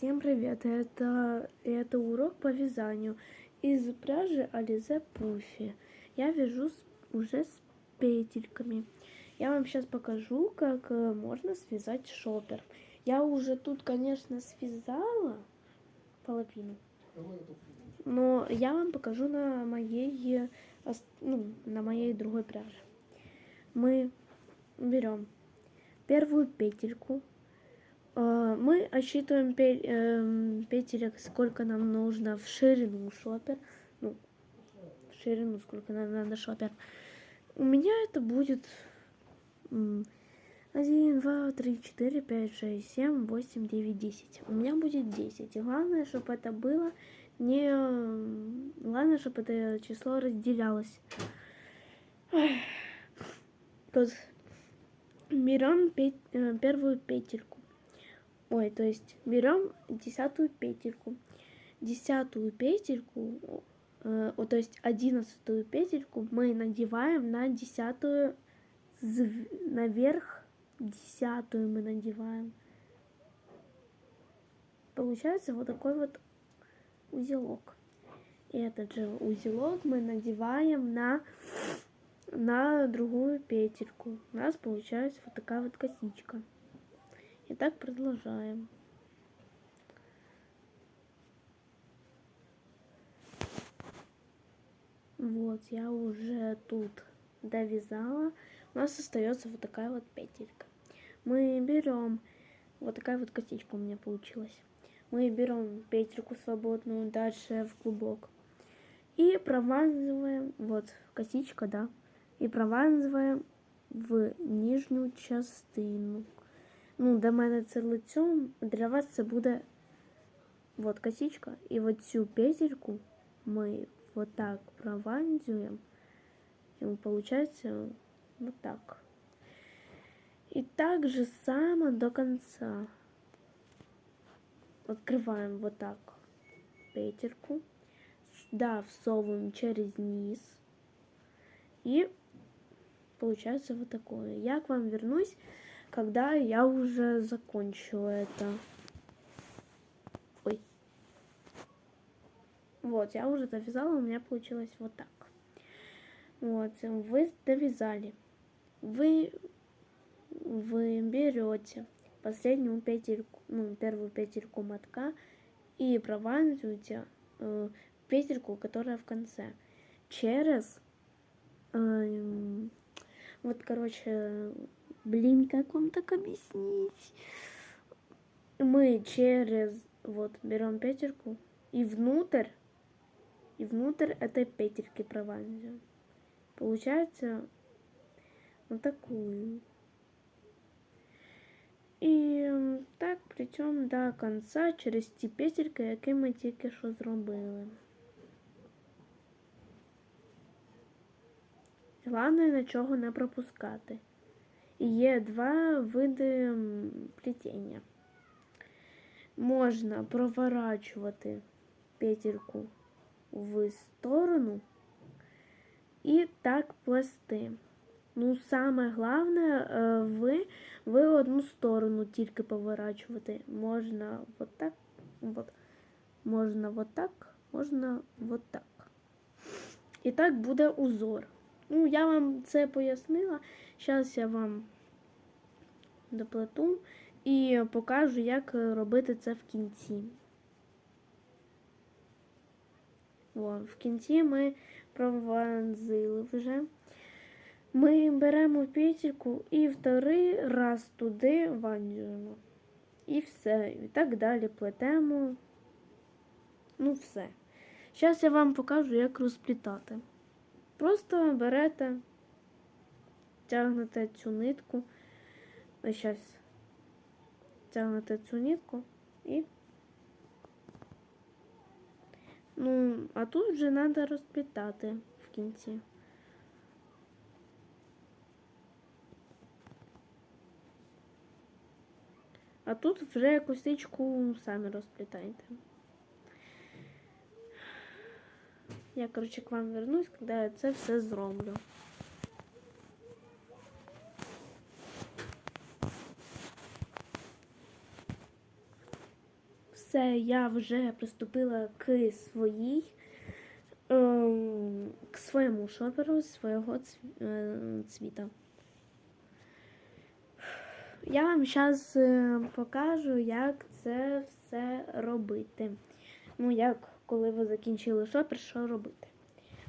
Всем привет! Это, это урок по вязанию из пряжи Ализе Пуфи. Я вяжу с- уже с петельками. Я вам сейчас покажу, как э, можно связать шопер. Я уже тут, конечно, связала половину, но я вам покажу на моей, ну, на моей другой пряже. Мы берем первую петельку, Мы отсчитываем пе- эм, петелек, сколько нам нужно в ширину шопер. Ну, в ширину, сколько нам надо шопер. У меня это будет 1, 2, 3, 4, 5, 6, 7, 8, 9, 10. У меня будет 10. И главное, чтобы это было не... м, Главное, чтобы это число разделялось. Тут берем пет- э, первую петельку. Ой, то есть берем десятую петельку. Десятую петельку, э, то есть одиннадцатую петельку мы надеваем на десятую наверх десятую мы надеваем. Получается вот такой вот узелок. И этот же узелок мы надеваем на на другую петельку. У нас получается вот такая вот косичка. И так продолжаем. Вот, я уже тут довязала. У нас остается вот такая вот петелька. Мы берем, вот такая вот косичка у меня получилась. Мы берем петельку свободную дальше в клубок. И провязываем, вот косичка, да, і провязуємо в нижню частину. Ну, для мене це лицьом, для вас це буде вот косичка. І от цю петельку ми вот так провязуємо. І получается вот так. И так же само до конца. Открываем вот так петельку. Да, всовываем через низ. И получается вот такое. Я к вам вернусь, когда я уже закончу это. Ой. Вот, я уже довязала, у меня получилось вот так. Вот, вы довязали. Вы, вы берете последнюю петельку, ну, первую петельку мотка и провязываете э, петельку, которая в конце. Через Эм, вот, короче, блин, как вам так объяснить? Мы через, вот, берем петельку и внутрь, и внутрь этой петельки провязываем. Получается вот такую. І м, так, причому до конца через ті петельки, які ми тільки що зробили. Головне нічого не пропускати. Є два види плетіння. Можна проворачувати петельку в сторону і так плести. Ну, саме головне, е, ви, ви одну сторону тільки поворачувати. Можна вот так, вот, можна вот так, можна вот так. І так буде узор. Ну, я вам це пояснила. Зараз я вам доплету і покажу, як робити це в кінці. О, в кінці ми прованзили вже. Ми беремо петельку і вторий раз туди ванжуємо. І все. І так далі плетемо. Ну, все. Зараз я вам покажу, як розплітати. Просто берете, тягнете цю нитку. Зараз тягнете цю нитку і. Ну, а тут вже треба розплітати в кінці. А тут вже косичку самі розплітаєте. Я, короче, к вам вернусь, когда я це все зроблю. Все, я вже приступила к своїй. ем, К своєму шоперу свого е, цвіта. Я вам зараз покажу, як це все робити. Ну, як коли ви закінчили шопер, що робити.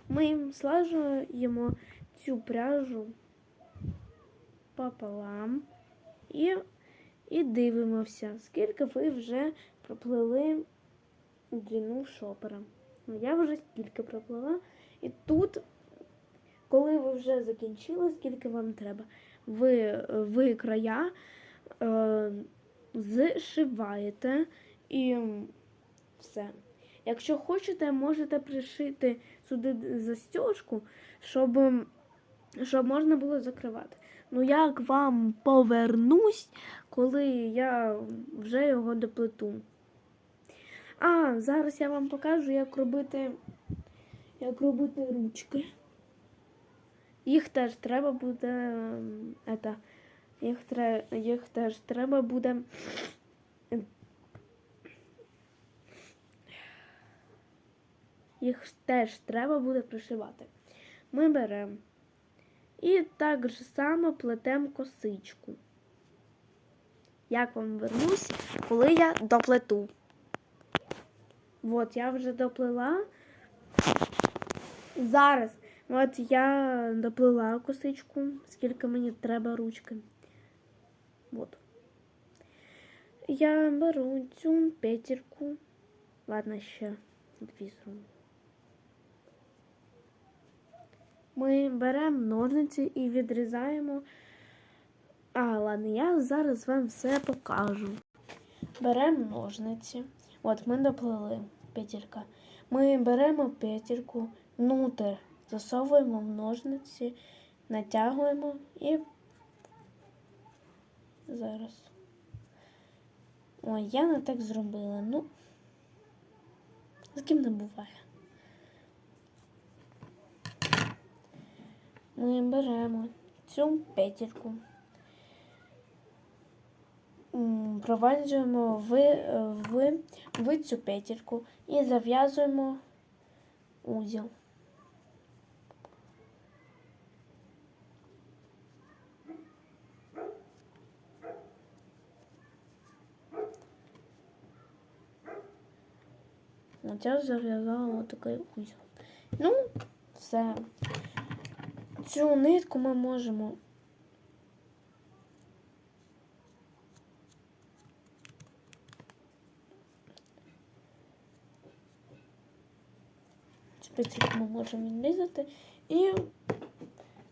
Ми слажуємо цю пряжу пополам і, і дивимося, скільки ви вже проплели длину шопера. Ну, я вже скільки проплила. І тут, коли ви вже закінчили, скільки вам треба, ви, ви края е, зшиваєте і все. Якщо хочете, можете пришити сюди застіжку, щоб, щоб можна було закривати. Ну, як вам повернусь, коли я вже його доплету. А, зараз я вам покажу, як робити, як робити ручки. Їх теж треба буде. ем, Это, їх, тре, їх теж треба буде. Їх теж треба буде пришивати. Ми беремо і так же само плетемо косичку. Як вам вернусь, коли я доплету. От, я вже доплела. Зараз. От я доплела косичку, скільки мені треба ручки. От. Я беру цю петельку. Ладно, ще дві зроблю. Ми беремо ножниці і відрізаємо. А, ладно, я зараз вам все покажу. Беремо ножниці. От ми доплели петелька. Ми беремо петельку, внутрь, засовуємо в ножниці, натягуємо і зараз. Ой, я не так зробила. Ну, з ким не буває. Ми беремо цю м, проваджуємо в, в, в цю петельку і зав'язуємо узіл. От я зав'язала такий узіл. Ну, все. Цю нитку ми можемо цю ми можемо відрізати. І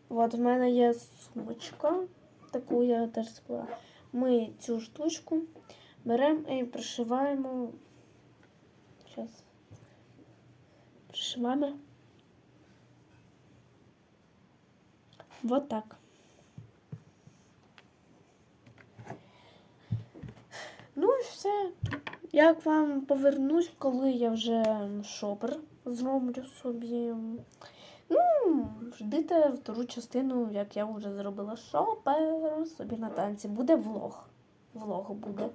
от в мене є сумочка, таку я теж сплела. Ми цю штучку беремо і пришиваємо. Зараз. Пришиваємо. Вот так. Ну і все. Як вам повернусь, коли я вже шопер зроблю собі. Ну, ждите втору частину, як я вже зробила шопер собі на танці. Буде влог. Влог буде.